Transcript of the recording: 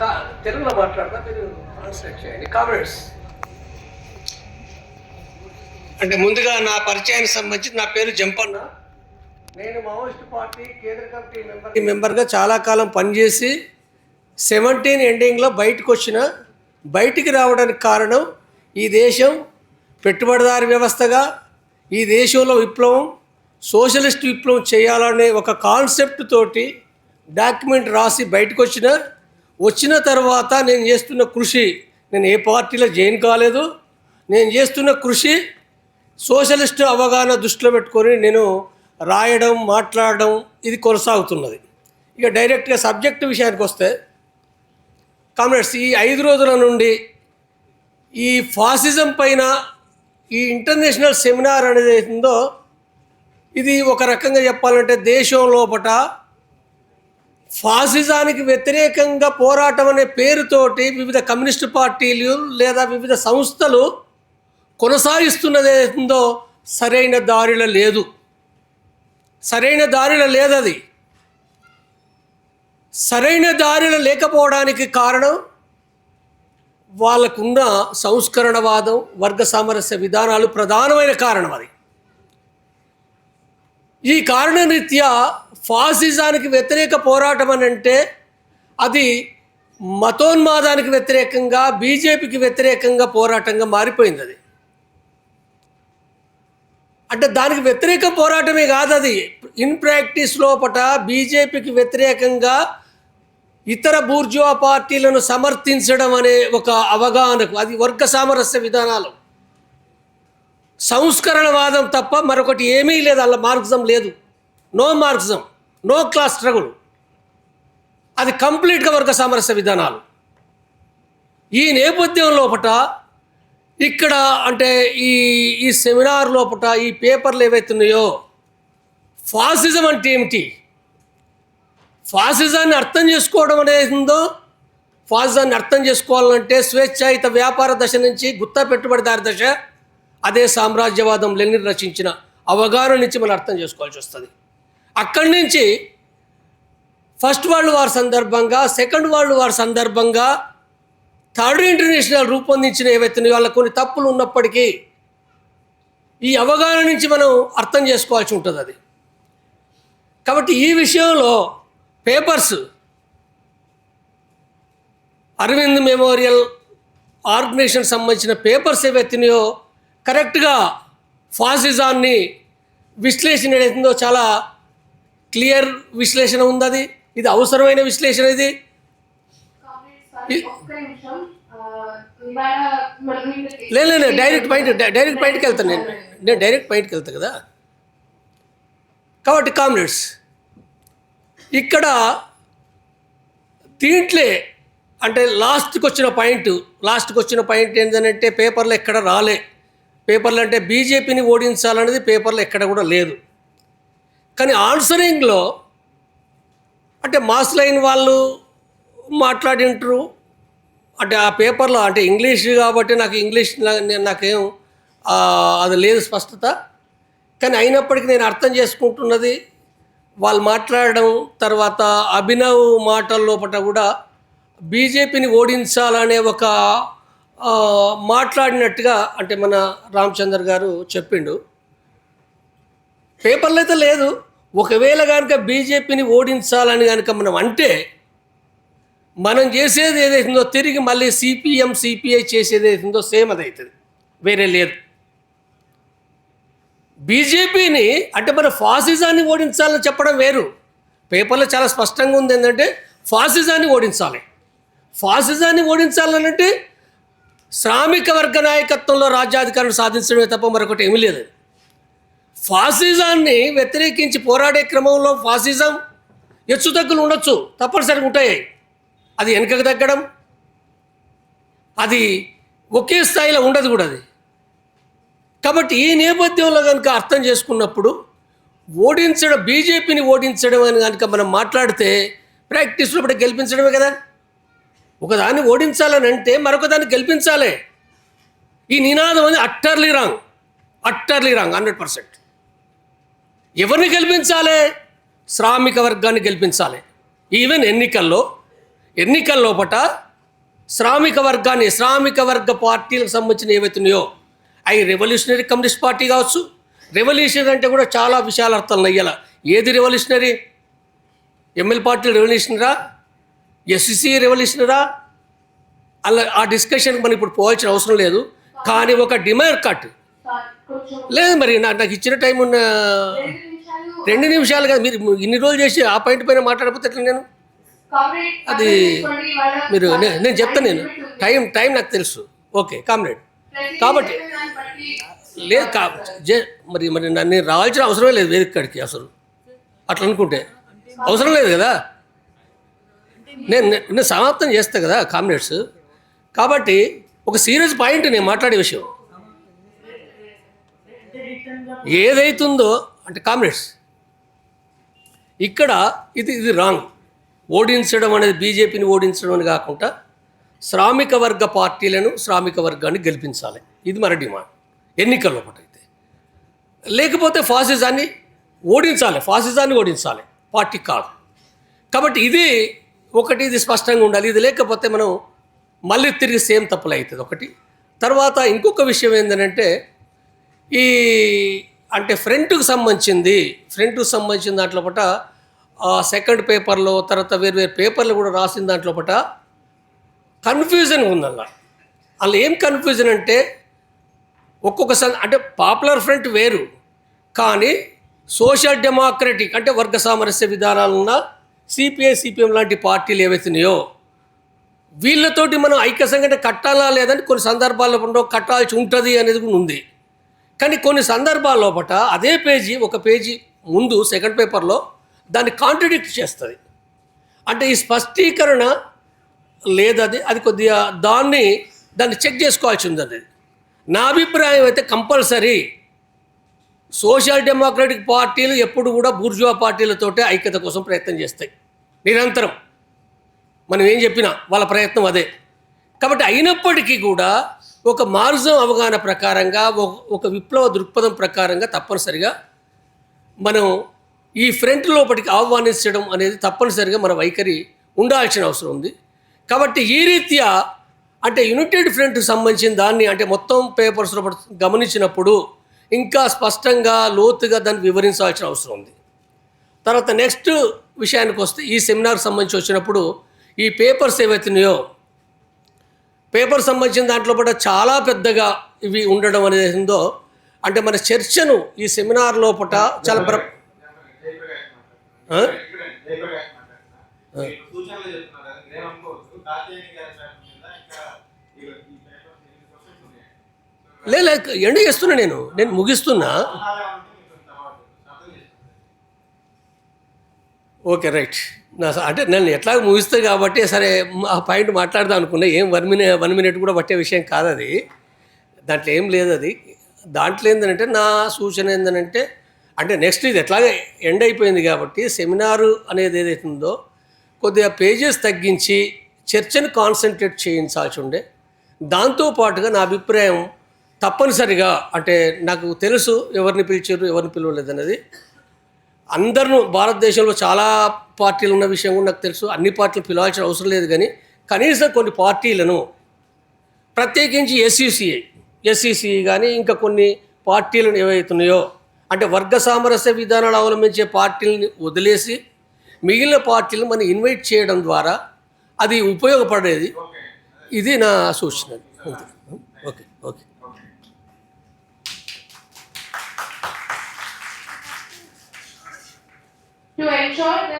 కా తెలుగులో మాట్లాడతా మీరు ట్రాన్స్లేట్ చేయండి. కామెంట్స్ అంటే ముందుగా నా పరిచయానికి సంబంధించి నా పేరు జంపన్న. నేను మావోయిస్ట్ పార్టీ కేంద్ర కమిటీ మెంబర్ మెంబర్గా చాలా కాలం పనిచేసి సెవెంటీన్ ఎండింగ్లో బయటకు వచ్చిన బయటికి రావడానికి కారణం ఈ దేశం పెట్టుబడిదారి వ్యవస్థగా ఈ దేశంలో విప్లవం సోషలిస్ట్ విప్లవం చేయాలనే ఒక కాన్సెప్ట్ తోటి డాక్యుమెంట్ రాసి బయటకు వచ్చిన వచ్చిన తర్వాత నేను చేస్తున్న కృషి నేను ఏ పార్టీలో జాయిన్ కాలేదు నేను చేస్తున్న కృషి సోషలిస్ట్ అవగాహన దృష్టిలో పెట్టుకొని నేను రాయడం మాట్లాడడం ఇది కొనసాగుతున్నది. ఇక డైరెక్ట్గా సబ్జెక్ట్ విషయానికి వస్తే కామ్రేడ్స్ ఈ ఐదు రోజుల నుండి ఈ ఫాసిజం పైన ఈ ఇంటర్నేషనల్ సెమినార్ అనేది ఉందో ఇది ఒక రకంగా చెప్పాలంటే దేశం లోపట ఫాసిజానికి వ్యతిరేకంగా పోరాటం అనే పేరుతోటి వివిధ కమ్యూనిస్టు పార్టీలు లేదా వివిధ సంస్థలు కొనసాగిస్తున్నది ఏందో సరైన దారిలో లేదు. సరైన దారిలో లేదది. సరైన దారిలో లేకపోవడానికి కారణం వాళ్ళకున్న సంస్కరణవాదం వర్గ సామరస్య విధానాలు ప్రధానమైన కారణం అది. ఈ కారణరీత్యా ఫాసిజానికి వ్యతిరేక పోరాటం అని అంటే అది మతోన్మాదానికి వ్యతిరేకంగా బీజేపీకి వ్యతిరేకంగా పోరాటంగా మారిపోయింది అది. అంటే దానికి వ్యతిరేక పోరాటమే కాదు అది. ఇన్ ప్రాక్టీస్ లోపట బీజేపీకి వ్యతిరేకంగా ఇతర బూర్జువా పార్టీలను సమర్థించడం అనే ఒక అవగాహనకు అది వర్గ సామరస్య విధానాలు. సంస్కరణవాదం తప్ప మరొకటి ఏమీ లేదు అలా మార్క్సిజం లేదు. No Marxism. No class struggle. అది కంప్లీట్గా వర్గ సామరస్య విధానాలు. ఈ నేపథ్యం లోపట ఇక్కడ అంటే ఈ ఈ సెమినార్ లోపట ఈ పేపర్లు ఏవైతున్నాయో ఫాసిజం అంటే ఏమిటి ఫాసిజాన్ని అర్థం చేసుకోవడం అనేది ఉందో ఫాసిజాన్ని అర్థం చేసుకోవాలంటే స్వేచ్ఛాయుత వ్యాపార దశ నుంచి గుత్తా పెట్టుబడిదారి దశ అదే సామ్రాజ్యవాదం లెనిన్ రచించిన అవగాహన నుంచి మనం అర్థం చేసుకోవాల్సి వస్తుంది. అక్కడి నుంచి ఫస్ట్ వరల్డ్ వార్ సందర్భంగా సెకండ్ వరల్డ్ వార్ సందర్భంగా థర్డ్ ఇంటర్నేషనల్ రూపొందించిన ఏవైతే వాళ్ళ కొన్ని తప్పులు ఉన్నప్పటికీ ఈ అవగాహన నుంచి మనం అర్థం చేసుకోవాల్సి ఉంటుంది అది. కాబట్టి ఈ విషయంలో పేపర్స్ అరవింద్ మెమోరియల్ ఆర్గనైజేషన్ సంబంధించిన పేపర్స్ ఏవైతున్నాయో కరెక్ట్గా ఫాసిజాన్ని విశ్లేషణ ఏదైతుందో చాలా క్లియర్ విశ్లేషణ ఉంది అది? ఇది అవసరమైన విశ్లేషణ ఇది? లేదు లేదు డైరెక్ట్ పాయింట్ డైరెక్ట్ పాయింట్కి వెళ్తాను నేను. నేను డైరెక్ట్ పాయింట్కి వెళ్తాను కదా? కాబట్టి కామ్రేడ్స్ ఇక్కడ దీంట్లో అంటే లాస్ట్కి వచ్చిన పాయింట్ లాస్ట్కి వచ్చిన పాయింట్ ఏంటంటే పేపర్లో ఎక్కడ రాలే. పేపర్లు అంటే బీజేపీని ఓడించాలనేది పేపర్లో ఎక్కడ కూడా లేదు. కానీ ఆన్సరింగ్లో అంటే మాస్ లైన్ వాళ్ళు మాట్లాడింటారు. అంటే ఆ పేపర్లో అంటే ఇంగ్లీష్ కాబట్టి నాకు ఇంగ్లీష్ నేను నాకేం అది లేదు స్పష్టత. కానీ అయినప్పటికీ నేను అర్థం చేసుకుంటున్నది వాళ్ళు మాట్లాడడం తర్వాత అభినవ్ మాటల లోపల కూడా బీజేపీని ఓడించాలనే ఒక మాట్లాడినట్టుగా అంటే మన రామచంద్ర గారు చెప్పిండు. పేపర్లో అయితే లేదు. ఒకవేళ కనుక బీజేపీని ఓడించాలని కనుక మనం అంటే మనం చేసేది ఏదైతుందో తిరిగి మళ్ళీ సిపిఎం సిపిఐ చేసేది ఏదైతుందో సేమ్ అది అవుతుంది వేరే లేదు. బీజేపీని అంటే మన ఫాసిజాన్ని ఓడించాలని చెప్పడం వేరు. పేపర్లో చాలా స్పష్టంగా ఉంది ఏంటంటే ఫాసిజాన్ని ఓడించాలి. ఫాసిజాన్ని ఓడించాలనంటే శ్రామిక వర్గ నాయకత్వంలో రాజ్యాధికారం సాధించడమే తప్ప మరొకటి ఏమీ లేదు. ఫాసిజాన్ని వ్యతిరేకించి పోరాడే క్రమంలో ఫాసిజం హెచ్చుతగ్గులు ఉండొచ్చు తప్పనిసరిగా ఉంటాయి. అది వెనుకకు తగ్గడం అది ఒకే స్థాయిలో ఉండదు కూడా అది. కాబట్టి ఈ నేపథ్యంలో కనుక అర్థం చేసుకున్నప్పుడు ఓడించడం బీజేపీని ఓడించడం అని కనుక మనం మాట్లాడితే ప్రాక్టీస్లో ఇప్పుడు గెలిపించడమే కదా. ఒకదాన్ని ఓడించాలని అంటే మరొకదాన్ని గెలిపించాలి. ఈ నినాదం అనేది utterly wrong utterly wrong hundred percent. ఎవరిని గెలిపించాలి? శ్రామిక వర్గాన్ని గెలిపించాలి. ఈవెన్ ఎన్నికల్లో ఎన్నికల్లో పట శ్రామిక వర్గాన్ని శ్రామిక వర్గ పార్టీలకు సంబంధించిన ఏవైతున్నాయో అవి రెవల్యూషనరీ కమ్యూనిస్ట్ పార్టీ కావచ్చు. రెవల్యూషనరీ అంటే కూడా చాలా విశాల అర్థాలు అయ్యాల. ఏది రెవల్యూషనరీ ఎమ్మెల్ పార్టీ రెవల్యూషనరా ఎస్సీ రెవల్యూషనరా అలా ఆ డిస్కషన్ మనం ఇప్పుడు పోవాల్సిన అవసరం లేదు. కానీ ఒక డిమాండ్ కట్ లేదు మరి నాకు ఇచ్చిన టైం ఉన్న రెండు నిమిషాలు కదా. మీరు ఇన్ని రోజులు చేసి ఆ పాయింట్ పైన మాట్లాడకపోతే ఎట్లా నేను? అది మీరు నే- నేను చెప్తాను నేను. టైం టైం నాకు తెలుసు. Okay comrade. కాబట్టి- లేదు కా మరి మరి నన్ను రావాల్సిన అవసరమే లేదు వేరే కాడికి అసలు. అట్లా అనుకుంటే. అవసరం లేదు కదా? నేను నేను- నేను సమాప్తం చేస్తా కదా కామ్రేడ్స్. కాబట్టి ఒక సీరియస్ పాయింట్ నేను మాట్లాడే విషయం. ఏదైతుందో అంటే కామ్రేడ్స్. ఇక్కడ ఇది ఇది రాంగ్ ఓడించడం అనేది బీజేపీని ఓడించడం అని కాకుండా శ్రామిక వర్గ పార్టీలను శ్రామిక వర్గాన్ని గెలిపించాలి. ఇది మన డిమాండ్. ఎన్నికల్లో అయితే లేకపోతే ఫాసిజాన్ని ఓడించాలి. ఫాసిజాన్ని ఓడించాలి. పార్టీ కాదు. కాబట్టి ఇది ఒకటి ఇది స్పష్టంగా ఉండాలి. ఇది లేకపోతే మనం మళ్ళీ తిరిగి సేమ్ తప్పులు అవుతుంది ఒకటి. తర్వాత ఇంకొక విషయం ఏంటంటే ఈ అంటే ఫ్రంట్కు సంబంధించింది ఫ్రంట్కు సంబంధించిన దాంట్లో పట సెకండ్ పేపర్లో తర్వాత వేరు వేరు పేపర్లు కూడా రాసిన దాంట్లో పట కన్ఫ్యూజన్ ఉందన్నా అలా ఏం కన్ఫ్యూజన్ అంటే ఒక్కొక్కసారి అంటే పాపులర్ ఫ్రంట్ వేరు కానీ సోషల్ డెమోక్రటిక్ అంటే వర్గ సామరస్య విధానాలున్న సిపిఐ సిపిఎం లాంటి పార్టీలు ఏవైతున్నాయో వీళ్ళతోటి మనం ఐక్య సంఘటన కట్టాలా లేదని కొన్ని సందర్భాల్లో ఉండవు కట్టాల్సి ఉంటుంది అనేది కూడా ఉంది. కానీ కొన్ని సందర్భాల లోపట అదే పేజీ ఒక పేజీ ముందు సెకండ్ పేపర్లో దాన్ని కాంట్రడిక్ట్ చేస్తుంది. అంటే ఈ స్పష్టీకరణ లేదది అది కొద్దిగా దాన్ని దాన్ని చెక్ చేసుకోవాల్సి ఉంది అది నా అభిప్రాయం అయితే కంపల్సరీ. సోషల్ డెమోక్రటిక్ పార్టీలు ఎప్పుడు కూడా బూర్జువా పార్టీలతోటే ఐక్యత కోసం ప్రయత్నం చేస్తాయి. నిరంతరం. మనం ఏం చెప్పినా వాళ్ళ ప్రయత్నం అదే. కాబట్టి అయినప్పటికీ కూడా ఒక మార్జం అవగాహన ప్రకారంగా ఒక- ఒక విప్లవ దృక్పథం ప్రకారంగా తప్పనిసరిగా మనం ఈ ఫ్రంట్ లోపలికి ఆహ్వానించడం అనేది తప్పనిసరిగా మన వైఖరి ఉండాల్సిన అవసరం ఉంది. కాబట్టి ఈ రీత్యా అంటే యునైటెడ్ ఫ్రంట్కి సంబంధించిన దాన్ని అంటే మొత్తం పేపర్స్లో గమనించినప్పుడు ఇంకా స్పష్టంగా లోతుగా దాన్ని వివరించాల్సిన అవసరం ఉంది. తర్వాత నెక్స్ట్ విషయానికి వస్తే ఈ సెమినార్కి సంబంధించి వచ్చినప్పుడు ఈ పేపర్స్ ఏవైతున్నాయో పేపర్ సంబంధించిన దాంట్లో కూడా చాలా పెద్దగా ఇవి ఉండడం అనేది ఉందో అంటే మన చర్చను ఈ సెమినార్ లోపల చాలా ప్ర ఆ? సూచనలు చెప్తున్నారు కదా నేను అనుకోవచ్చు కాతేని గారి పేపర్ మీద ఇంకా ఈ ఈ పేపర్ ఎన్ని క్వశ్చన్స్ ఉన్నాయి లే లే, ఎండ చేస్తున్నా నేను. నేను ముగిస్తున్నా. Okay right. నా అంటే నేను ఎట్లా ముగిస్తుంది కాబట్టి సరే ఆ పాయింట్ మాట్లాడదాం అనుకున్నా. ఏం వన్ మినిట్ వన్ మినిట్ కూడా పట్టే విషయం కాదు అది దాంట్లో ఏం లేదు అది దాంట్లో ఏంటంటే నా సూచన ఏంటంటే అంటే నెక్స్ట్ ఇది ఎట్లాగే ఎండ్ అయిపోయింది కాబట్టి సెమినారు అనేది ఏదైతే ఉందో కొద్దిగా పేజెస్ తగ్గించి చర్చను కాన్సన్ట్రేట్ చేయించాల్సి ఉండే. దాంతోపాటుగా నా అభిప్రాయం తప్పనిసరిగా అంటే నాకు తెలుసు ఎవరిని పిలిచారు ఎవరిని పిలవలేదు అనేది అందరూ భారతదేశంలో చాలా పార్టీలు ఉన్న విషయం కూడా నాకు తెలుసు. అన్ని పార్టీలు పిలవాల్సిన అవసరం లేదు కానీ కనీసం కొన్ని పార్టీలను ప్రత్యేకించి ఎస్సీసీఐ ఎస్సీసీ కానీ ఇంకా కొన్ని పార్టీలను ఏవైతున్నాయో అంటే వర్గ సామరస్య విధానాలు అవలంబించే పార్టీలని వదిలేసి మిగిలిన పార్టీలను మనం ఇన్వైట్ చేయడం ద్వారా అది ఉపయోగపడేది. ఇది నా సూచన. Okay. Okay. To ensure that